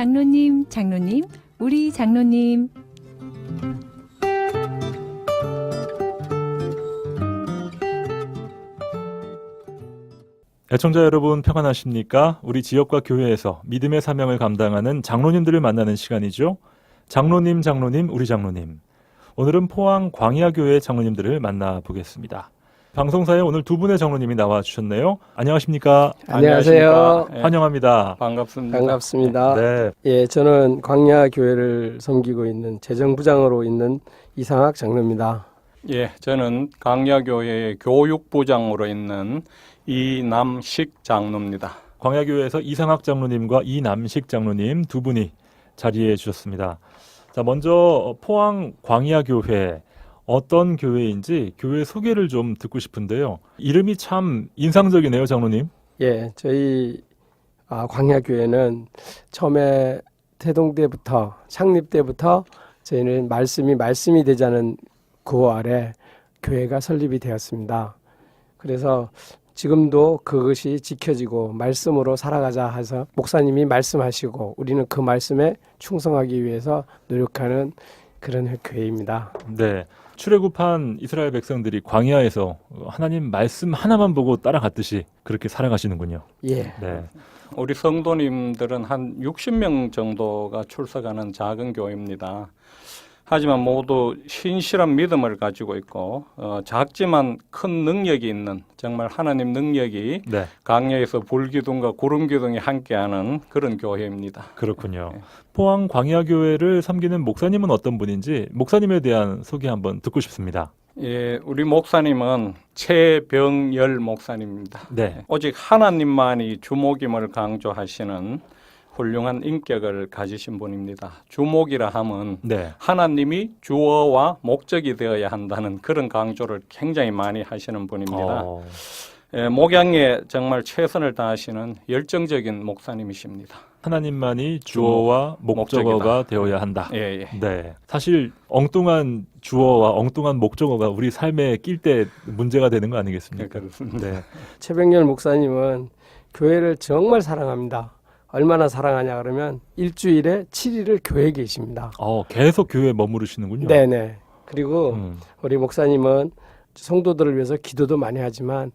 장로님, 장로님, 우리 장로님. 애청자 여러분 평안하십니까? 우리 지역과 교회에서 믿음의 사명을 감당하는 장로님들을 만나는 시간이죠. 장로님, 장로님, 우리 장로님. 오늘은 포항 광야교회 장로님들을 만나보겠습니다. 방송사에 오늘 두 분의 장로님이 나와 주셨네요. 안녕하십니까? 안녕하세요. 안녕하십니까? 예, 환영합니다. 반갑습니다. 반갑습니다. 네, 예, 저는 광야 교회를 섬기고 있는 재정부장으로 있는 이상학 장로입니다. 예, 저는 강야교회의 교육부장으로 있는 이남식 장로입니다. 광야교회에서 이상학 장로님과 이남식 장로님 두 분이 자리해 주셨습니다. 자, 먼저 포항 광야교회 어떤 교회인지 교회 소개를 좀 듣고 싶은데요. 이름이 참 인상적이네요, 장로님. 예, 저희 아, 광야 교회는 처음에 태동 때부터 창립 때부터 저희는 말씀이 말씀이 되자는 구호 아래 교회가 설립이 되었습니다. 그래서 지금도 그것이 지켜지고 말씀으로 살아가자 해서 목사님이 말씀하시고 우리는 그 말씀에 충성하기 위해서 노력하는 그런 교회입니다. 네. 출애굽한 이스라엘 백성들이 광야에서 하나님 말씀 하나만 보고 따라갔듯이 그렇게 살아가시는군요. 예. 네. 우리 성도님들은 한 60명 정도가 출석하는 작은 교회입니다. 하지만 모두 신실한 믿음을 가지고 있고 어, 작지만 큰 능력이 있는 정말 하나님 능력이 네. 강야에서 불기둥과 구름기둥이 함께하는 그런 교회입니다. 그렇군요. 네. 포항 광야교회를 섬기는 목사님은 어떤 분인지 목사님에 대한 소개 한번 듣고 싶습니다. 예, 우리 목사님은 최병열 목사님입니다. 네. 오직 하나님만이 주목임을 강조하시는 훌륭한 인격을 가지신 분입니다. 주목이라 함은 네. 하나님이 주어와 목적이 되어야 한다는 그런 강조를 굉장히 많이 하시는 분입니다. 어, 예, 목양에 정말 최선을 다하시는 열정적인 목사님이십니다. 하나님만이 주어와 목적어가 목적이다. 되어야 한다. 예, 예. 네. 사실 엉뚱한 주어와 엉뚱한 목적어가 우리 삶에 낄 때 문제가 되는 거 예, 아니겠습니까? 그렇습니다. 네. 최병렬 목사님은 교회를 정말 사랑합니다. 얼마나 사랑하냐 그러면 일주일에 7일을 교회에 계십니다. 어, 계속 교회에 머무르시는군요. 네네. 그리고 음, 우리 목사님은 성도들을 위해서 기도도 많이 하지만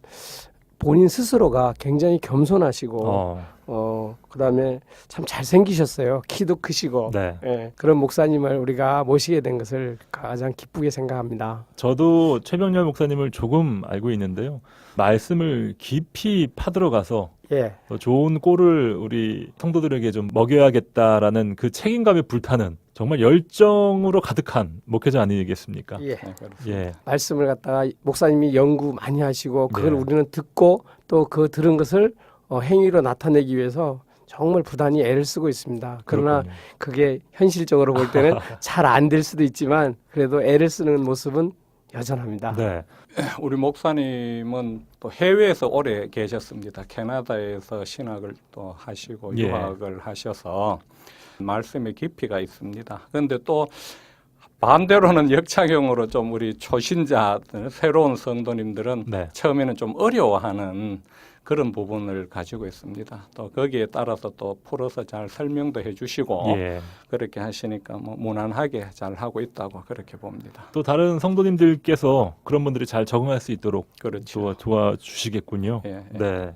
본인 스스로가 굉장히 겸손하시고 어, 어, 그다음에 참 잘생기셨어요. 키도 크시고 네. 예, 그런 목사님을 우리가 모시게 된 것을 가장 기쁘게 생각합니다. 저도 최병렬 목사님을 조금 알고 있는데요. 말씀을 깊이 파들어가서 예. 더 좋은 꼴을 우리 성도들에게 좀 먹여야겠다라는 그 책임감에 불타는 정말 열정으로 가득한 목회자 아니겠습니까? 예. 예, 그렇습니다. 예. 말씀을 갖다가 목사님이 연구 많이 하시고 그걸 네. 우리는 듣고 또 그 들은 것을 어, 행위로 나타내기 위해서 정말 부단히 애를 쓰고 있습니다. 그러나 그렇군요. 그게 현실적으로 볼 때는 잘 안 될 수도 있지만 그래도 애를 쓰는 모습은 여전합니다. 네. 우리 목사님은 또 해외에서 오래 계셨습니다. 캐나다에서 신학을 또 하시고 예. 유학을 하셔서 말씀의 깊이가 있습니다. 그런데 또 반대로는 역작용으로 좀 우리 초신자들 새로운 성도님들은 네. 처음에는 좀 어려워하는 그런 부분을 가지고 있습니다. 또 거기에 따라서 또 풀어서 잘 설명도 해주시고 예. 그렇게 하시니까 뭐 무난하게 잘 하고 있다고 그렇게 봅니다. 또 다른 성도님들께서 그런 분들이 잘 적응할 수 있도록 그렇죠. 도와, 도와주시겠군요. 예, 예. 네.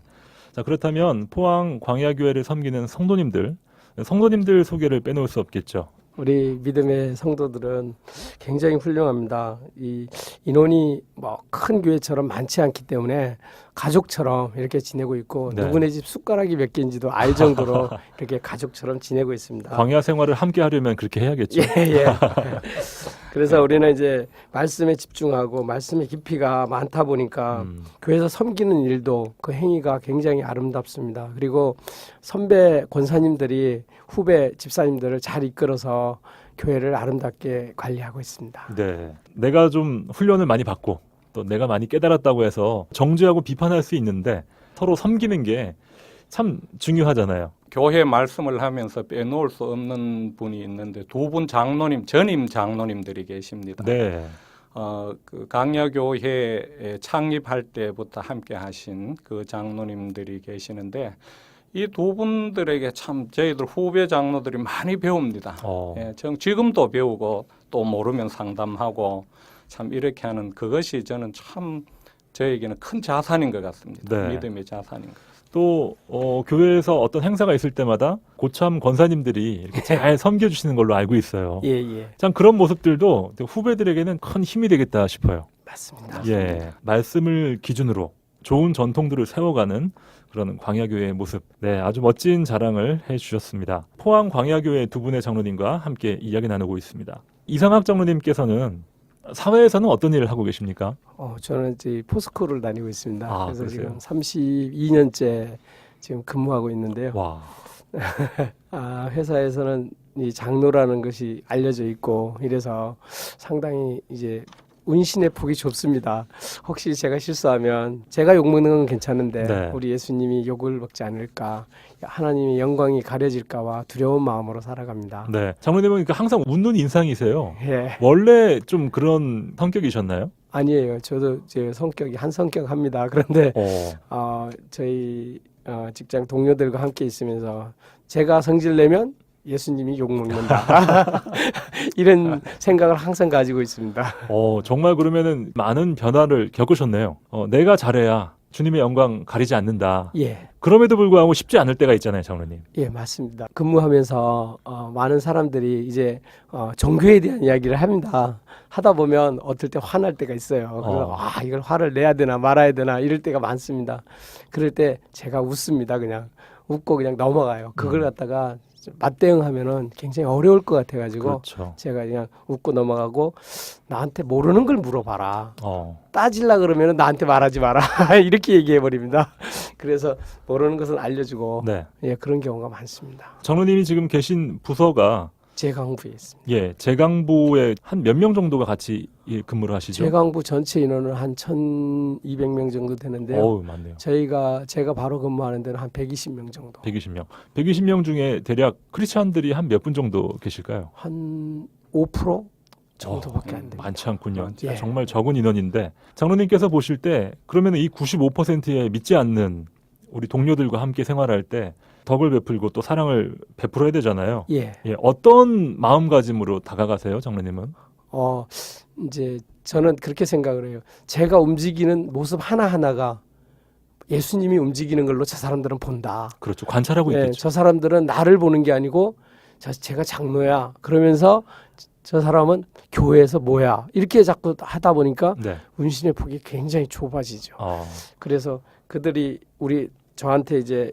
자, 그렇다면 포항 광야교회를 섬기는 성도님들, 성도님들 소개를 빼놓을 수 없겠죠. 우리 믿음의 성도들은 굉장히 훌륭합니다. 이 인원이 뭐 큰 교회처럼 많지 않기 때문에 가족처럼 이렇게 지내고 있고 네. 누구네 집 숟가락이 몇 개인지도 알 정도로 이렇게 가족처럼 지내고 있습니다. 광야 생활을 함께 하려면 그렇게 해야겠죠. 예, 예. 그래서 우리는 이제 말씀에 집중하고 말씀의 깊이가 많다 보니까 음, 교회에서 섬기는 일도 그 행위가 굉장히 아름답습니다. 그리고 선배 권사님들이 후배 집사님들을 잘 이끌어서 교회를 아름답게 관리하고 있습니다. 네. 내가 좀 훈련을 많이 받고 또 내가 많이 깨달았다고 해서 정죄하고 비판할 수 있는데 서로 섬기는 게 참 중요하잖아요. 교회 말씀을 하면서 빼놓을 수 없는 분이 있는데 두 분 장로님, 전임 장로님들이 계십니다. 네. 어, 그 강야교회 창립할 때부터 함께 하신 그 장로님들이 계시는데 이 두 분들에게 참 저희들 후배 장로들이 많이 배웁니다. 어. 예, 정 지금도 배우고 또 모르면 상담하고 참 이렇게 하는 그것이 저는 참 저에게는 큰 자산인 것 같습니다. 네. 믿음의 자산인 것. 또 어, 교회에서 어떤 행사가 있을 때마다 고참 권사님들이 이렇게 잘 섬겨주시는 걸로 알고 있어요. 예, 예. 참 그런 모습들도 후배들에게는 큰 힘이 되겠다 싶어요. 맞습니다. 예, 말씀을 기준으로 좋은 전통들을 세워가는 그런 광야교회의 모습. 네, 아주 멋진 자랑을 해주셨습니다. 포항 광야교회 두 분의 장로님과 함께 이야기 나누고 있습니다. 이상학 장로님께서는 사회에서는 어떤 일을 하고 계십니까? 어, 저는 이제 포스코를 다니고 있습니다. 아, 그래서 그러세요? 지금 32년째 지금 근무하고 있는데요. 와, 아, 회사에서는 이 장로라는 것이 알려져 있고 이래서 상당히 이제 운신의 폭이 좁습니다. 혹시 제가 실수하면 제가 욕 먹는 건 괜찮은데 네. 우리 예수님이 욕을 먹지 않을까 하나님의 영광이 가려질까와 두려운 마음으로 살아갑니다. 네, 장로님은 그러니까 항상 웃는 인상이세요. 예, 원래 좀 그런 성격이셨나요? 아니에요. 저도 제 성격이 한 성격 합니다. 그런데 어, 어, 저희 어, 직장 동료들과 함께 있으면서 제가 성질 내면 예수님이 욕 먹는다 이런 생각을 항상 가지고 있습니다. 어, 정말 그러면은 많은 변화를 겪으셨네요. 어, 내가 잘해야 주님의 영광 가리지 않는다. 예, 그럼에도 불구하고 쉽지 않을 때가 있잖아요, 장로님. 예 맞습니다. 근무하면서 어, 많은 사람들이 이제 어, 종교에 대한 이야기를 합니다. 하다 보면 어떨 때 화날 때가 있어요. 그래서 어. 아 이걸 화를 내야 되나 말아야 되나 이럴 때가 많습니다. 그럴 때 제가 웃습니다. 그냥 웃고 그냥 넘어가요. 그걸 음. 갖다가 맞대응하면은 굉장히 어려울 것 같아가지고 그렇죠. 제가 그냥 웃고 넘어가고 나한테 모르는 걸 물어봐라. 어, 따질라 그러면 나한테 말하지 마라. 이렇게 얘기해 버립니다. 그래서 모르는 것은 알려주고 네. 예, 그런 경우가 많습니다. 장로님이 지금 계신 부서가 제강부에 있습니다. 예, 재강부에 한 몇 명 정도가 같이 예, 근무를 하시죠? 제강부 전체 인원은 한 1,200명 정도 되는데요. 어우, 많네요. 저희가 제가 바로 근무하는 데는 한 120명 정도. 120명. 120명 중에 대략 크리스찬들이 한 몇 분 정도 계실까요? 한 5% 정도밖에 어, 안 됩니다. 많지 않군요. 예. 정말 적은 인원인데 장로님께서 보실 때 그러면 이 95%의 믿지 않는 우리 동료들과 함께 생활할 때 덕을 베풀고 또 사랑을 베풀어야 되잖아요. 예. 예, 어떤 마음가짐으로 다가가세요, 장로님은? 어, 이제 저는 그렇게 생각을 해요. 제가 움직이는 모습 하나하나가 예수님이 움직이는 걸로 저 사람들은 본다. 그렇죠. 관찰하고 예, 있겠죠. 저 사람들은 나를 보는 게 아니고 저, 제가 장로야. 그러면서 저 사람은 교회에서 뭐야. 이렇게 자꾸 하다 보니까 네. 운신의 폭이 굉장히 좁아지죠. 어, 그래서 그들이 우리 저한테 이제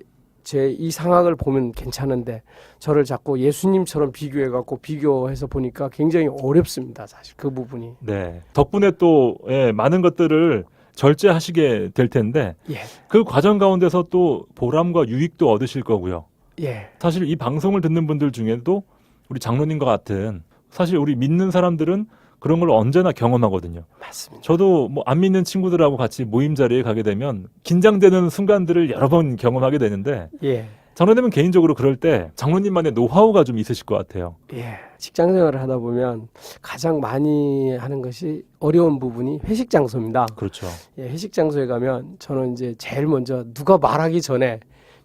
제 이 상황을 보면 괜찮은데 저를 자꾸 예수님처럼 비교해 갖고 비교해서 보니까 굉장히 어렵습니다. 사실 그 부분이. 네. 덕분에 또 예, 많은 것들을 절제하시게 될 텐데 예. 그 과정 가운데서 또 보람과 유익도 얻으실 거고요. 예. 사실 이 방송을 듣는 분들 중에도 우리 장로님과 같은 사실 우리 믿는 사람들은 그런 걸 언제나 경험하거든요. 맞습니다. 저도 뭐 안 믿는 친구들하고 같이 모임 자리에 가게 되면 긴장되는 순간들을 여러 번 경험하게 되는데 예. 장로님은 개인적으로 그럴 때 장로님만의 노하우가 좀 있으실 것 같아요. 예. 직장 생활을 하다 보면 가장 많이 하는 것이 어려운 부분이 회식 장소입니다. 그렇죠. 예, 회식 장소에 가면 저는 이제 제일 먼저 누가 말하기 전에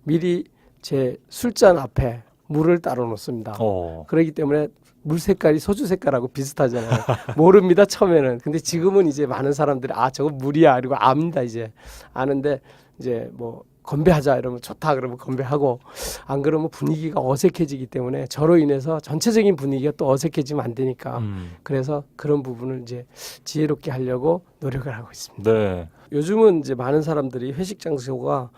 미리 제 술잔 앞에 물을 따로 놓습니다. 어. 그렇기 때문에 물 색깔이 소주 색깔하고 비슷하잖아요. 모릅니다 처음에는. 근데 지금은 이제 많은 사람들이 아 저거 물이야 그리고 압니다 이제 아는데 이제 뭐 건배하자 이러면 좋다 그러면 건배하고 안 그러면 분위기가 어색해지기 때문에 저로 인해서 전체적인 분위기가 또 어색해지면 안 되니까 음. 그래서 그런 부분을 이제 지혜롭게 하려고 노력을 하고 있습니다. 네. 요즘은 이제 많은 사람들이 회식 장소가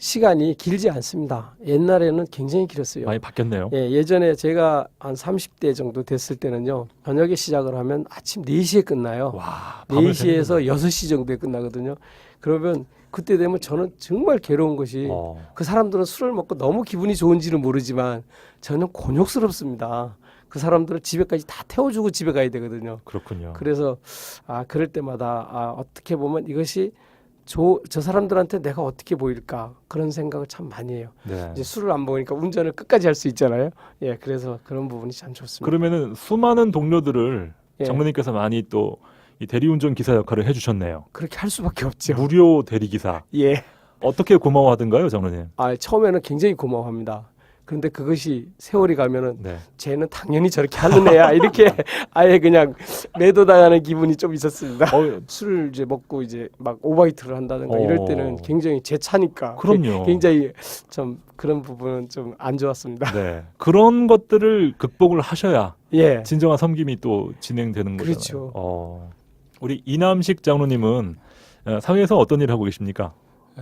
시간이 길지 않습니다. 옛날에는 굉장히 길었어요. 많이 바뀌었네요. 예, 예전에 제가 한 30대 정도 됐을 때는요. 저녁에 시작을 하면 아침 4시에 끝나요. 와, 밤을 4시에서 6시 정도에 끝나거든요. 그러면 그때 되면 저는 정말 괴로운 것이 어. 그 사람들은 술을 먹고 너무 기분이 좋은지는 모르지만 저는 곤욕스럽습니다. 그 사람들을 집에까지 다 태워주고 집에 가야 되거든요. 그렇군요. 그래서 아 그럴 때마다 아 어떻게 보면 이것이 저, 저 사람들한테 내가 어떻게 보일까 그런 생각을 참 많이 해요. 네. 이제 술을 안 먹으니까 운전을 끝까지 할 수 있잖아요. 예, 그래서 그런 부분이 참 좋습니다. 그러면은 수많은 동료들을 예, 장로님께서 많이 또 이 대리운전 기사 역할을 해주셨네요. 그렇게 할 수밖에 없죠. 무료 대리기사. 예, 어떻게 고마워하던가요, 장로님? 아 처음에는 굉장히 고마워합니다. 그런데 그것이 세월이 가면은 네. 쟤는 당연히 저렇게 하는 애야 이렇게 아예 그냥 매도당하는 기분이 좀 있었습니다. 어, 술을 이제 먹고 이제 막 오바이트를 한다든가 어. 이럴 때는 굉장히 제 차니까 그럼요. 굉장히 좀 그런 부분은 좀 안 좋았습니다. 네. 그런 것들을 극복을 하셔야 예. 진정한 섬김이 또 진행되는 거잖아요. 그렇죠. 어. 우리 이남식 장로님은 어, 사회에서 어떤 일을 하고 계십니까?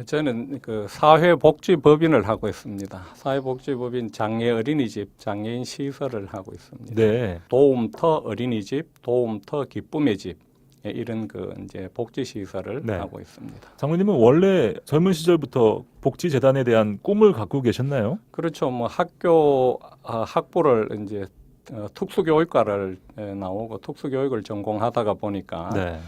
저는 그 사회복지법인을 하고 있습니다. 사회복지법인 장애 어린이집 장애인 시설을 하고 있습니다. 네. 도움터 어린이집, 도움터 기쁨의 집 예, 이런 그 이제 복지 시설을 네. 하고 있습니다. 장로님은 원래 젊은 시절부터 복지 재단에 대한 꿈을 갖고 계셨나요? 그렇죠. 뭐 학교 아, 학부를 이제 어, 특수교육과를 에, 나오고 특수교육을 전공하다가 보니까 네.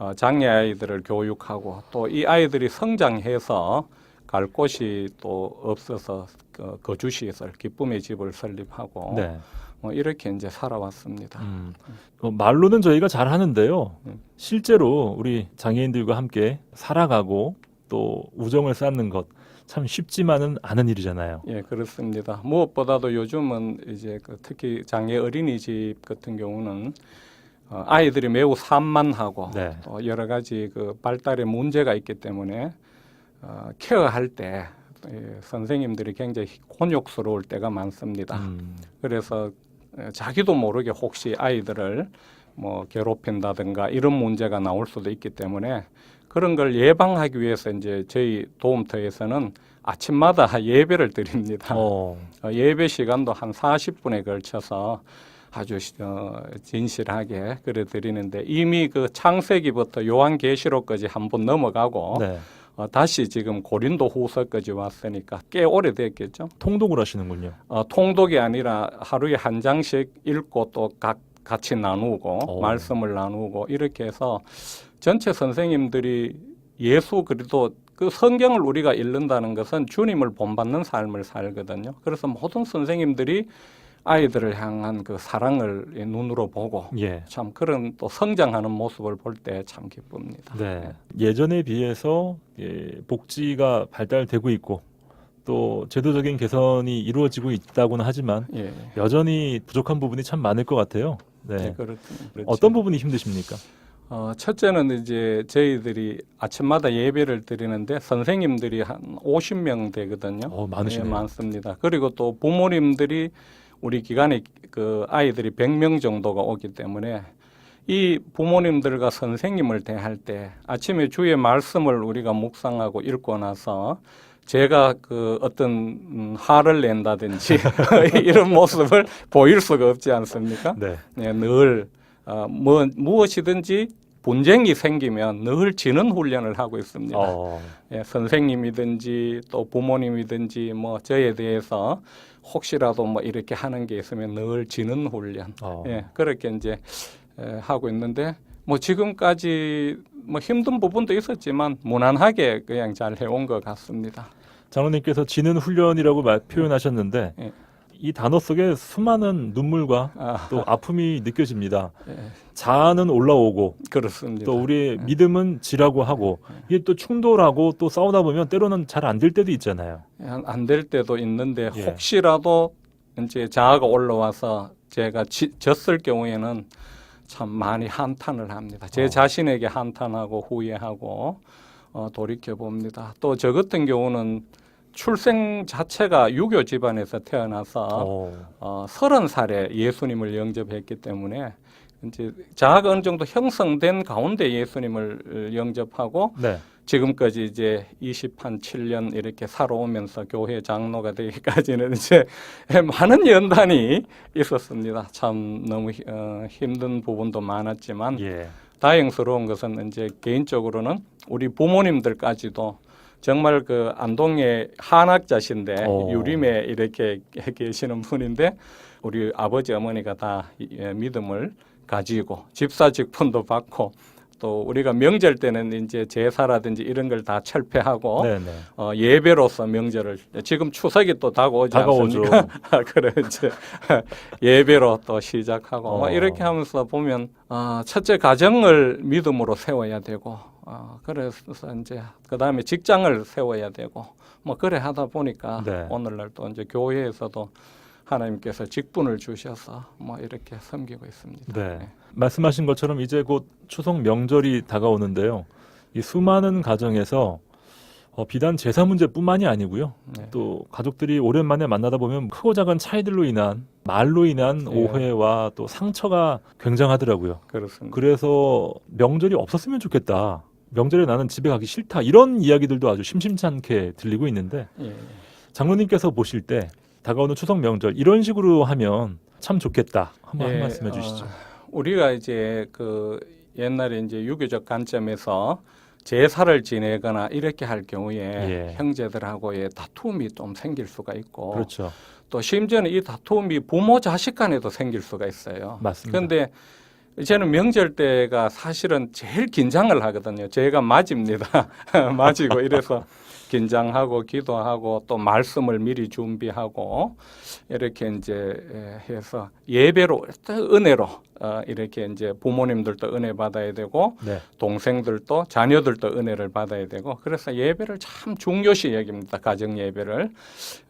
어, 장애 아이들을 교육하고 또 이 아이들이 성장해서 갈 곳이 또 없어서 그 거주 시설 기쁨의 집을 설립하고 네. 뭐 이렇게 이제 살아왔습니다. 음, 어, 말로는 저희가 잘 하는데요. 음. 실제로 우리 장애인들과 함께 살아가고 또 우정을 쌓는 것 참 쉽지만은 않은 일이잖아요. 예, 그렇습니다. 무엇보다도 요즘은 이제 그 특히 장애 어린이집 같은 경우는 어, 아이들이 매우 산만하고 네. 또 여러 가지 그 발달에 문제가 있기 때문에 어, 케어할 때 예, 선생님들이 굉장히 곤욕스러울 때가 많습니다. 음, 그래서 에, 자기도 모르게 혹시 아이들을 뭐 괴롭힌다든가 이런 문제가 나올 수도 있기 때문에 그런 걸 예방하기 위해서 이제 저희 도움터에서는 아침마다 예배를 드립니다. 어, 어, 예배 시간도 한 40분에 걸쳐서 아주 시- 어, 진실하게 그래 드리는데 이미 그 창세기부터 요한계시록까지 한번 넘어가고 네. 어, 다시 지금 고린도 후서까지 왔으니까 꽤 오래됐겠죠. 통독을 하시는군요. 어, 통독이 아니라 하루에 한 장씩 읽고 또 각 같이 나누고 오. 말씀을 나누고 이렇게 해서 전체 선생님들이 예수 그리도 그 성경을 우리가 읽는다는 것은 주님을 본받는 삶을 살거든요. 그래서 모든 선생님들이 아이들을 향한 그 사랑을 이 눈으로 보고 예. 참 그런 또 성장하는 모습을 볼 때 참 기쁩니다. 네. 예전에 비해서 예, 복지가 발달되고 있고 또 제도적인 개선이 이루어지고 있다고는 하지만 예, 여전히 부족한 부분이 참 많을 것 같아요. 네. 네, 그렇, 그렇죠. 어떤 부분이 힘드십니까? 어, 첫째는 이제 저희들이 아침마다 예배를 드리는데 선생님들이 한 50명 되거든요. 어, 많으시네요. 예, 많습니다. 그리고 또 부모님들이 우리 기관에 그 아이들이 100명 정도가 오기 때문에 이 부모님들과 선생님을 대할 때 아침에 주의 말씀을 우리가 묵상하고 읽고 나서 제가 그 어떤 음, 화를 낸다든지 이런 모습을 보일 수가 없지 않습니까? 네. 네, 늘 어, 뭐, 무엇이든지 분쟁이 생기면 늘 지는 훈련을 하고 있습니다. 어, 예, 선생님이든지 또 부모님이든지 뭐 저에 대해서 혹시라도 뭐 이렇게 하는 게 있으면 늘 지는 훈련. 어. 예, 그렇게 이제 에, 하고 있는데 뭐 지금까지 뭐 힘든 부분도 있었지만 무난하게 그냥 잘 해온 것 같습니다. 장로님께서 지는 훈련이라고 말, 표현하셨는데 예. 이 단어 속에 수많은 눈물과 아, 또 아픔이 느껴집니다. 예, 자아는 올라오고 그렇습니다. 또 우리의 믿음은 지라고 하고 이게 또 충돌하고 또 싸우다 보면 때로는 잘 안 될 때도 있잖아요. 안 될 때도 있는데 예. 혹시라도 이제 자아가 올라와서 제가 지, 졌을 경우에는 참 많이 한탄을 합니다. 제 어. 자신에게 한탄하고 후회하고 어, 돌이켜 봅니다. 또 저 같은 경우는 출생 자체가 유교 집안에서 태어나서 어. 어, 서른 살에 예수님을 영접했기 때문에 이제 자아가 어느 정도 형성된 가운데 예수님을 영접하고 네. 지금까지 이제 27년 이렇게 살아오면서 교회 장로가 되기까지는 이제 많은 연단이 있었습니다. 참 너무 히- 어, 힘든 부분도 많았지만 예. 다행스러운 것은 이제 개인적으로는 우리 부모님들까지도 정말 그 안동의 한학자신데 오. 유림에 이렇게 계시는 분인데 우리 아버지 어머니가 다 이- 예, 믿음을 가지고 집사 직분도 받고 또 우리가 명절 때는 이제 제사라든지 이런 걸 다 철폐하고 네, 네. 어, 예배로서 명절을 지금 추석이 또 다가오지 다가오죠. 않습니까? 그래 이제 예배로 또 시작하고 뭐 어. 이렇게 하면서 보면 어, 첫째 가정을 믿음으로 세워야 되고 어, 그래서 이제 그 다음에 직장을 세워야 되고 뭐 그래 하다 보니까 네. 오늘날 또 이제 교회에서도 하나님께서 직분을 주셔서 뭐 이렇게 섬기고 있습니다. 네. 말씀하신 것처럼 이제 곧 추석 명절이 다가오는데요. 이 수많은 가정에서 어, 비단 제사 문제뿐만이 아니고요. 네. 또 가족들이 오랜만에 만나다 보면 크고 작은 차이들로 인한 말로 인한 예. 오해와 또 상처가 굉장하더라고요. 그렇습니다. 그래서 명절이 없었으면 좋겠다. 명절에 나는 집에 가기 싫다. 이런 이야기들도 아주 심심찮게 들리고 있는데 예. 장로님께서 보실 때 다가오는 추석 명절 이런 식으로 하면 참 좋겠다. 한번 한 예, 말씀 해주시죠. 어, 우리가 이제 그 옛날에 이제 유교적 관점에서 제사를 지내거나 이렇게 할 경우에 예. 형제들하고의 다툼이 좀 생길 수가 있고 그렇죠. 또 심지어는 이 다툼이 부모 자식 간에도 생길 수가 있어요. 맞습니다. 그런데 저는 명절 때가 사실은 제일 긴장을 하거든요. 제가 맞입니다. 맞이고 이래서 긴장하고 기도하고 또 말씀을 미리 준비하고 이렇게 이제 에, 해서 예배로 또 은혜로 어, 이렇게 이제 부모님들도 은혜 받아야 되고 네. 동생들도 자녀들도 은혜를 받아야 되고 그래서 예배를 참 중요시 여깁니다 가정 예배를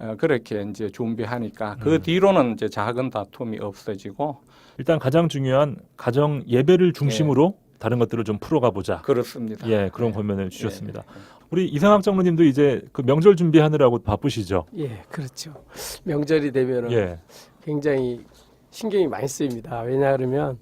어, 그렇게 이제 준비하니까 그 음. 뒤로는 이제 작은 다툼이 없어지고 일단 가장 중요한 가정 예배를 중심으로 다른 것들을 좀 풀어가 보자. 그렇습니다. 예, 그런 네. 권면을 주셨습니다. 예. 우리 이상학 장로님도 이제 그 명절 준비하느라고 바쁘시죠. 예, 그렇죠. 명절이 되면 은 예, 굉장히 신경이 많이 쓰입니다. 왜냐 그러면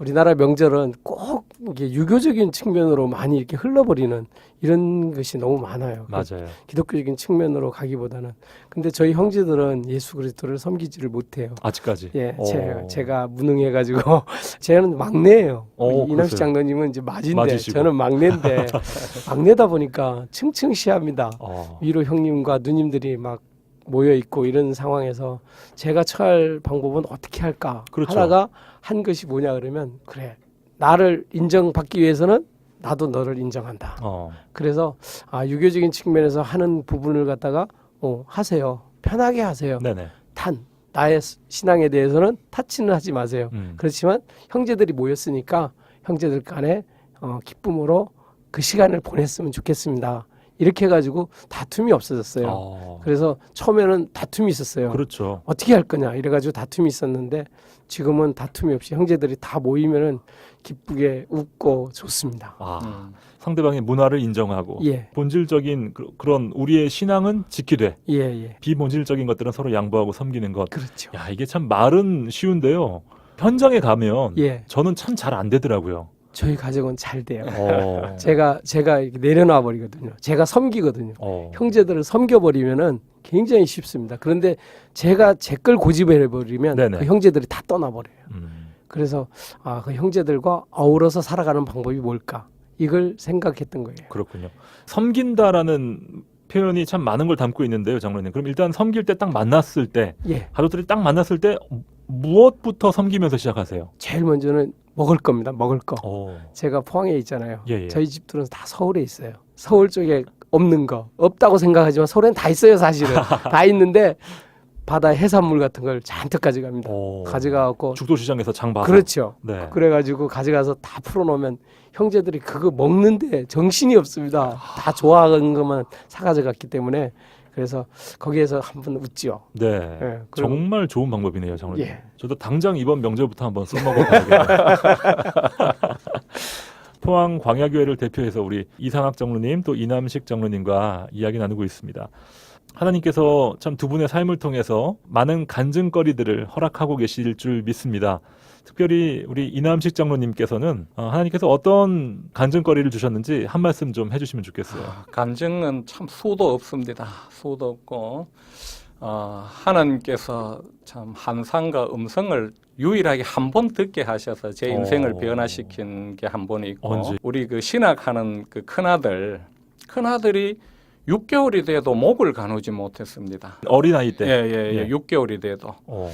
우리나라 명절은 꼭 이게 유교적인 측면으로 많이 이렇게 흘러버리는 이런 것이 너무 많아요. 맞아요. 기독교적인 측면으로 가기보다는 근데 저희 형제들은 예수 그리스도를 섬기지를 못해요. 아직까지. 예, 어. 제가, 제가 무능해가지고 저는 막내예요. 어, 그러세요? 장로님은 이제 맞인데 맞으시고. 저는 막내인데 막내다 보니까 층층시합니다. 어. 위로 형님과 누님들이 막 모여 있고 이런 상황에서 제가 처할 방법은 어떻게 할까 그렇죠. 하다가 한 것이 뭐냐 그러면 그래 나를 인정받기 위해서는 나도 너를 인정한다. 어. 그래서 아 유교적인 측면에서 하는 부분을 갖다가 어 하세요 편하게 하세요. 네네. 탄 나의 신앙에 대해서는 타치는 하지 마세요. 음. 그렇지만 형제들이 모였으니까 형제들 간에 어, 기쁨으로 그 시간을 보냈으면 좋겠습니다. 이렇게 해가지고 다툼이 없어졌어요. 어. 그래서 처음에는 다툼이 있었어요. 그렇죠. 어떻게 할 거냐 이래가지고 다툼이 있었는데 지금은 다툼이 없이 형제들이 다 모이면은 기쁘게 웃고 좋습니다. 아, 음. 상대방의 문화를 인정하고 예, 본질적인 그, 그런 우리의 신앙은 지키되 예, 예. 비본질적인 것들은 서로 양보하고 섬기는 것. 그렇죠. 야, 이게 참 말은 쉬운데요. 현장에 가면 예, 저는 참 잘 안 되더라고요. 저희 가족은 잘 돼요. 어. 제가 제가 이렇게 내려놔 버리거든요. 제가 섬기거든요. 어. 형제들을 섬겨 버리면은 굉장히 쉽습니다. 그런데 제가 제 걸 고집해 버리면 네네. 그 형제들이 다 떠나 버려요. 음. 그래서 아 그 형제들과 어우러서 살아가는 방법이 뭘까 이걸 생각했던 거예요. 그렇군요. 섬긴다라는 표현이 참 많은 걸 담고 있는데요, 장로님. 그럼 일단 섬길 때 딱 만났을 때 예, 가족들이 딱 만났을 때 무엇부터 섬기면서 시작하세요? 제일 먼저는 먹을 겁니다. 먹을 거. 어. 제가 포항에 있잖아요. 예, 예. 저희 집들은 다 서울에 있어요. 서울 쪽에 없는 거 없다고 생각하지만 서울엔 다 있어요, 사실은 다 있는데 바다 해산물 같은 걸 잔뜩 가져갑니다. 어. 가져가갖고 죽도시장에서 장 봐서. 그렇죠. 네. 그래가지고 가져가서 다 풀어놓으면 형제들이 그거 먹는데 정신이 없습니다. 다 좋아하는 것만 사가져갔기 때문에 그래서 거기에서 한번 웃지요. 네. 예, 그리고- 정말 좋은 방법이네요, 장로님. 예. 저도 당장 이번 명절부터 한번 써먹어 봐야겠네요. 포항 광야교회를 대표해서 우리 이상학 장로님 또 이남식 장로님과 이야기 나누고 있습니다. 하나님께서 참 두 분의 삶을 통해서 많은 간증거리들을 허락하고 계실 줄 믿습니다. 특별히 우리 이남식 장로님께서는 어, 하나님께서 어떤 간증거리를 주셨는지 한 말씀 좀 해주시면 좋겠어요. 아, 간증은 참 수도 없습니다. 수도 없고 어, 하나님께서 참 한상과 음성을 유일하게 한 번 듣게 하셔서 제 인생을 어. 변화시킨 게 한번 있고 언제? 우리 그 신학하는 그 큰아들 큰아들이 6개월이 돼도 목을 가누지 못했습니다. 어린 아이 때. 예, 예, 예. 예. 6개월이 돼도. 어.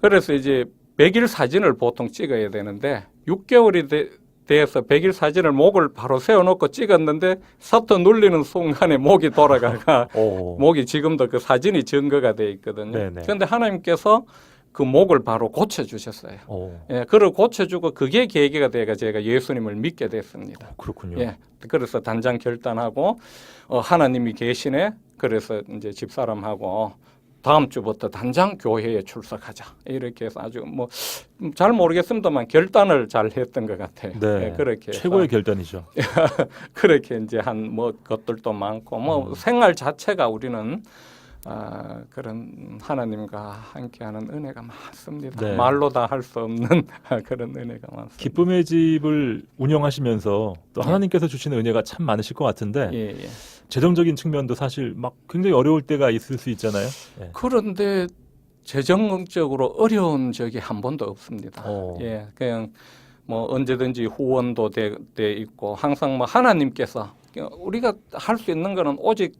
그래서 이제 100일 사진을 보통 찍어야 되는데 6개월이 돼, 돼서 100일 사진을 목을 바로 세워놓고 찍었는데 서터 눌리는 순간에 목이 돌아가가 어. 목이 지금도 그 사진이 증거가 돼 있거든요. 네네. 그런데 하나님께서 그 목을 바로 고쳐 주셨어요. 어, 예, 그걸 고쳐주고 그게 계기가 돼가 제가 예수님을 믿게 됐습니다. 그렇군요. 예, 그래서 단장 결단하고 어, 하나님이 계시네. 그래서 이제 집사람하고 다음 주부터 단장 교회에 출석하자 이렇게 해서 아주 뭐 잘 모르겠습니다만 결단을 잘 했던 것 같아요. 네. 예, 그렇게 최고의 결단이죠. 그렇게 이제 한 뭐 것들도 많고 뭐 음. 생활 자체가 우리는 아, 그런 하나님과 함께하는 은혜가 많습니다. 네. 말로 다 할 수 없는 그런 은혜가 많습니다. 기쁨의 집을 운영하시면서 또 네. 하나님께서 주시는 은혜가 참 많으실 것 같은데 예, 예. 재정적인 측면도 사실 막 굉장히 어려울 때가 있을 수 있잖아요. 예. 그런데 재정적으로 어려운 적이 한 번도 없습니다. 어. 예, 그냥 뭐 언제든지 후원도 돼, 돼 있고 항상 뭐 하나님께서 우리가 할 수 있는 거는 오직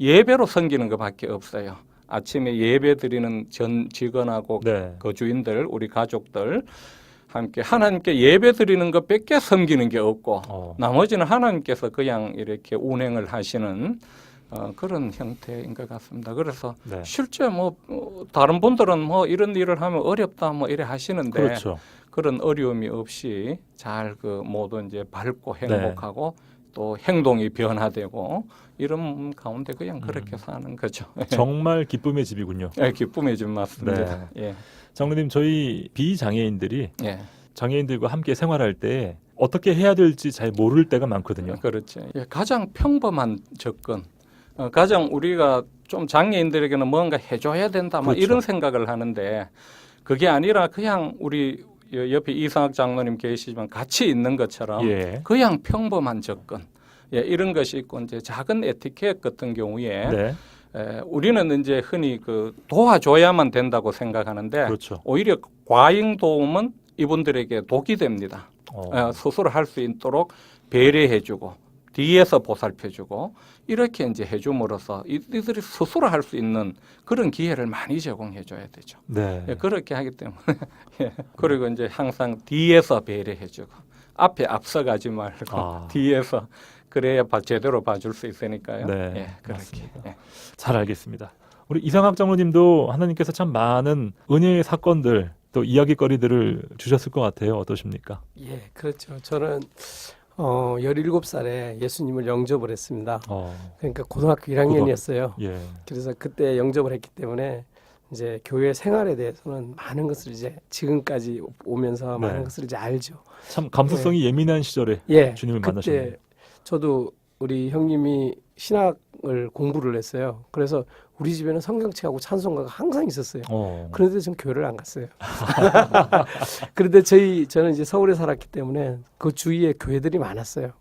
예배로 섬기는 것밖에 없어요. 아침에 예배 드리는 전 직원하고 네. 거주인들, 우리 가족들 함께 하나님께 예배 드리는 것 밖에 섬기는 게 없고 어. 나머지는 하나님께서 그냥 이렇게 운행을 하시는 어, 그런 형태인 것 같습니다. 그래서 네. 실제 뭐 어, 다른 분들은 뭐 이런 일을 하면 어렵다 뭐 이래 하시는데 그렇죠. 그런 어려움이 없이 잘 그 모두 이제 밝고 네. 행복하고 또 행동이 변화되고 이런 가운데 그냥 그렇게 음. 사는 거죠. 정말 기쁨의 집이군요. 예, 기쁨이 좀 맞습니다. 예, 장로님 저희 비장애인들이 예, 장애인들과 함께 생활할 때 어떻게 해야 될지 잘 모를 때가 많거든요. 그렇죠. 예, 가장 평범한 접근, 어, 가장 우리가 좀 장애인들에게는 뭔가 해줘야 된다, 뭐 그렇죠. 이런 생각을 하는데 그게 아니라 그냥 우리 여- 옆에 이상학 장로님 계시지만 같이 있는 것처럼 예. 그냥 평범한 접근. 예, 이런 것이 있고 이제 작은 에티켓 같은 경우에 네. 에, 우리는 이제 흔히 그 도와줘야만 된다고 생각하는데 그렇죠. 오히려 과잉 도움은 이분들에게 독이 됩니다. 어. 어, 스스로 할 수 있도록 배려해주고 뒤에서 보살펴주고 이렇게 이제 해줌으로써 이- 이들이 스스로 할 수 있는 그런 기회를 많이 제공해줘야 되죠. 네. 예, 그렇게 하기 때문에 예. 그리고 이제 항상 뒤에서 배려해주고 앞에 앞서가지 말고 아. 뒤에서 그래야 봐- 제대로 봐줄 수 있으니까요. 네, 예, 그렇게. 예. 잘 알겠습니다. 우리 이상학 장로님도 하나님께서 참 많은 은혜의 사건들 또 이야기거리들을 주셨을 것 같아요. 어떠십니까? 예, 그렇죠. 저는 어 17살에 예수님을 영접을 했습니다. 어, 그러니까 고등학교 1학년이었어요. 예. 그래서 그때 영접을 했기 때문에 이제 교회 생활에 대해서는 많은 것을 이제 지금까지 오면서 네. 많은 것을 이제 알죠. 참 감수성이 예 민한 시절에 예. 주님을 그때 만나셨네요. 저도 우리 형님이 신학을 공부를 했어요. 그래서 우리 집에는 성경책하고 찬송가가 항상 있었어요. 어. 그런데 전 교회를 안 갔어요. 그런데 저희 저는 이제 서울에 살았기 때문에 그 주위에 교회들이 많았어요.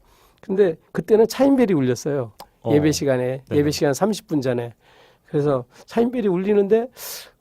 근데 그때는 차인벨이 울렸어요. 어. 예배 시간에 네. 예배 시간 30분 전에. 그래서 차인벨이 울리는데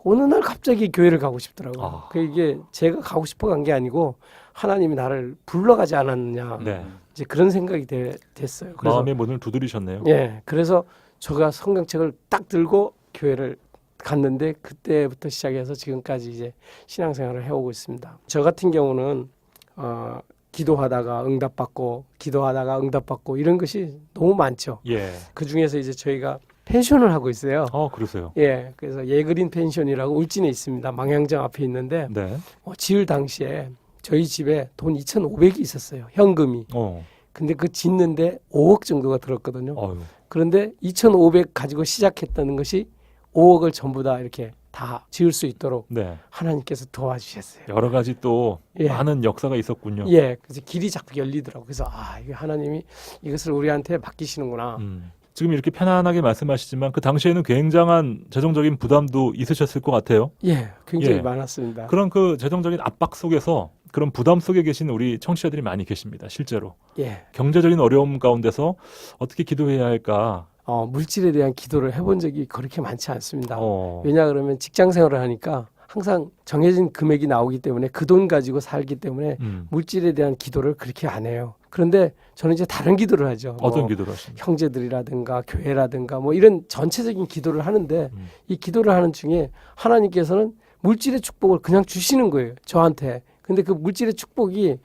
어느 날 갑자기 교회를 가고 싶더라고요. 아. 그 이게 제가 가고 싶어 간 게 아니고 하나님이 나를 불러가지 않았느냐. 네. 이제 그런 생각이 되- 됐어요. 그래서 마음의 문을 두드리셨네요. 예, 그래서 제가 성경책을 딱 들고 교회를 갔는데 그때부터 시작해서 지금까지 이제 신앙생활을 해오고 있습니다. 저 같은 경우는 어, 기도하다가 응답받고 기도하다가 응답받고 이런 것이 너무 많죠. 예. 그 중에서 이제 저희가 펜션을 하고 있어요. 어, 그러세요. 예, 그래서 예그린 펜션이라고 울진에 있습니다. 망향정 앞에 있는데 네. 어, 지을 당시에 저희 집에 돈 2,500이 있었어요. 현금이. 어. 근데 그 짓는데 5억 정도가 들었거든요. 어유. 그런데 2,500 가지고 시작했다는 것이 5억을 전부 다 이렇게 다 지을 수 있도록 네. 하나님께서 도와주셨어요. 여러 가지 또 예. 많은 역사가 있었군요. 예, 그래서 길이 자꾸 열리더라고. 그래서 아, 이게 하나님이 이것을 우리한테 맡기시는구나. 음. 지금 이렇게 편안하게 말씀하시지만 그 당시에는 굉장한 재정적인 부담도 있으셨을 것 같아요. 예, 굉장히 예. 많았습니다. 그런 그 재정적인 압박 속에서 그런 부담 속에 계신 우리 청취자들이 많이 계십니다. 실제로 예, 경제적인 어려움 가운데서 어떻게 기도해야 할까? 어, 물질에 대한 기도를 해본 적이 그렇게 많지 않습니다. 어, 왜냐 그러면 직장 생활을 하니까 항상 정해진 금액이 나오기 때문에 그 돈 가지고 살기 때문에 음. 물질에 대한 기도를 그렇게 안 해요. 그런데 저는 이제 다른 기도를 하죠. 어떤 뭐 기도를 하십니까? 형제들이라든가 교회라든가 뭐 이런 전체적인 기도를 하는데 음. 이 기도를 하는 중에 하나님께서는 물질의 축복을 그냥 주시는 거예요. 저한테. 근데 그 물질의 축복이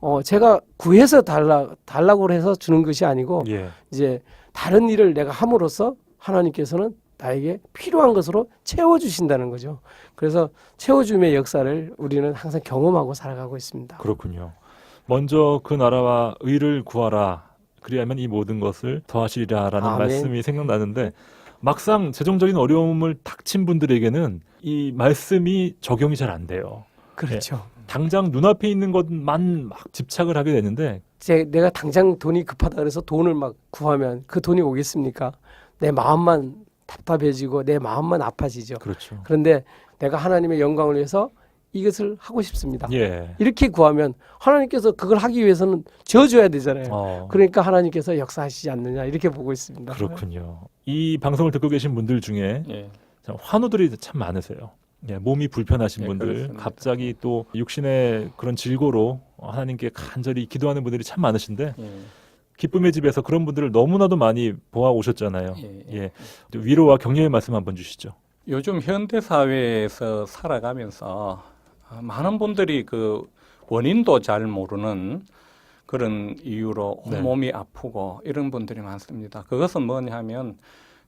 어 제가 구해서 달라 달라고 해서 주는 것이 아니고 예. 이제 다른 일을 내가 함으로써 하나님께서는 나에게 필요한 것으로 채워 주신다는 거죠. 그래서 채워 줌의 역사를 우리는 항상 경험하고 살아가고 있습니다. 그렇군요. 먼저 그 나라와 의를 구하라. 그리하면 이 모든 것을 더하시리라라는 아멘. 말씀이 생각나는데 막상 재정적인 어려움을 닥친 분들에게는 이 말씀이 적용이 잘 안 돼요. 그렇죠. 당장 눈앞에 있는 것만 막 집착을 하게 되는데 제 내가 당장 돈이 급하다 그래서 돈을 막 구하면 그 돈이 오겠습니까? 내 마음만 답답해지고 내 마음만 아파지죠. 그렇죠. 그런데 내가 하나님의 영광을 위해서 이것을 하고 싶습니다. 예. 이렇게 구하면 하나님께서 그걸 하기 위해서는 지어줘야 되잖아요. 어, 그러니까 하나님께서 역사하시지 않느냐 이렇게 보고 있습니다. 그렇군요. 이 방송을 듣고 계신 분들 중에 예. 참 환우들이 참 많으세요. 예, 몸이 불편하신 예, 분들, 그렇습니다. 갑자기 또 육신의 그런 질고로 하나님께 간절히 기도하는 분들이 참 많으신데 예. 기쁨의 집에서 그런 분들을 너무나도 많이 보아 오셨잖아요. 예. 예, 위로와 격려의 말씀 한번 주시죠. 요즘 현대 사회에서 살아가면서 아, 많은 분들이 그 원인도 잘 모르는 그런 이유로 네. 몸이 아프고 이런 분들이 많습니다. 그것은 뭐냐면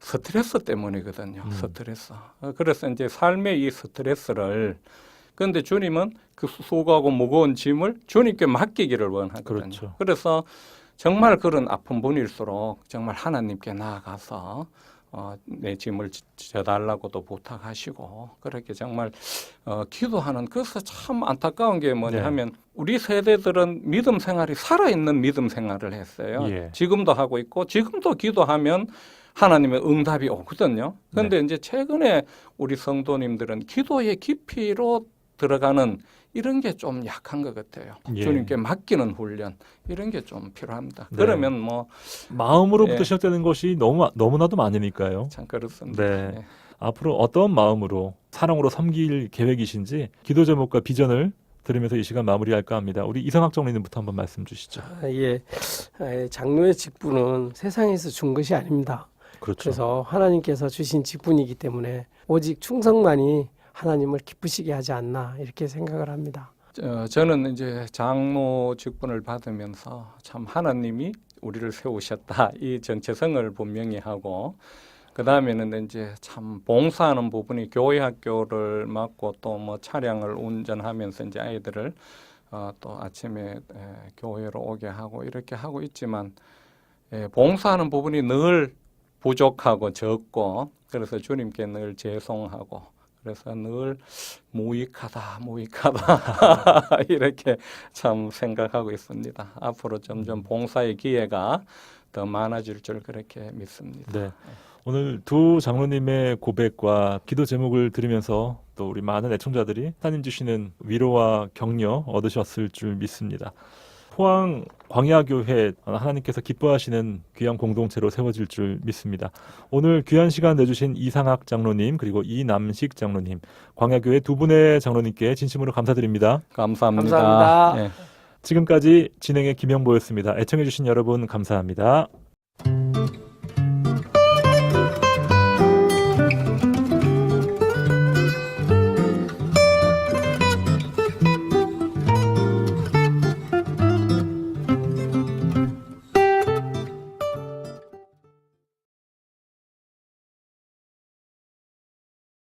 스트레스 때문이거든요. 음. 스트레스. 어, 그래서 이제 삶의 이 스트레스를 그런데 주님은 그 수고하고 무거운 짐을 주님께 맡기기를 원하거든요. 그렇죠. 그래서 정말 그런 아픈 분일수록 정말 하나님께 나아가서 어, 내 짐을 지- 져달라고도 부탁하시고 그렇게 정말 어, 기도하는 그래서 참 안타까운 게 뭐냐 네. 하면 우리 세대들은 믿음 생활이 살아있는 믿음 생활을 했어요. 예. 지금도 하고 있고 지금도 기도하면 하나님의 응답이 오거든요. 그런데 네. 이제 최근에 우리 성도님들은 기도의 깊이로 들어가는 이런 게 좀 약한 것 같아요. 예. 주님께 맡기는 훈련 이런 게 좀 필요합니다. 네. 그러면 뭐참 마음으로부터 예. 시작되는 것이 너무 너무나도 많으니까요. 그렇습니다. 네. 예. 앞으로 어떤 마음으로 사랑으로 섬길 계획이신지 기도 제목과 비전을 들으면서 이 시간 마무리할까 합니다. 우리 이상학 정리님부터 한번 말씀 주시죠. 아, 예. 아, 예. 장로의 직분은 세상에서 준 것이 아닙니다. 그렇죠. 그래서 하나님께서 주신 직분이기 때문에 오직 충성만이 하나님을 기쁘시게 하지 않나 이렇게 생각을 합니다. 어, 저는 이제 장로 직분을 받으면서 참 하나님이 우리를 세우셨다 이 정체성을 분명히 하고 그 다음에는 이제 참 봉사하는 부분이 교회 학교를 맡고 또 뭐 차량을 운전하면서 이제 아이들을 어, 또 아침에 에, 교회로 오게 하고 이렇게 하고 있지만 예, 봉사하는 부분이 늘 부족하고 적고 그래서 주님께 늘 죄송하고 그래서 늘 무익하다, 무익하다 이렇게 참 생각하고 있습니다. 앞으로 점점 봉사의 기회가 더 많아질 줄 그렇게 믿습니다. 네. 오늘 두 장로님의 고백과 기도 제목을 들으면서 또 우리 많은 애청자들이 하나님 주시는 위로와 격려 얻으셨을 줄 믿습니다. 포항 광야교회 하나님께서 기뻐하시는 귀한 공동체로 세워질 줄 믿습니다. 오늘 귀한 시간 내주신 이상학 장로님 그리고 이남식 장로님 광야교회 두 분의 장로님께 진심으로 감사드립니다. 감사합니다. 감사합니다. 예. 지금까지 진행의 김영보였습니다. 애청해주신 여러분 감사합니다.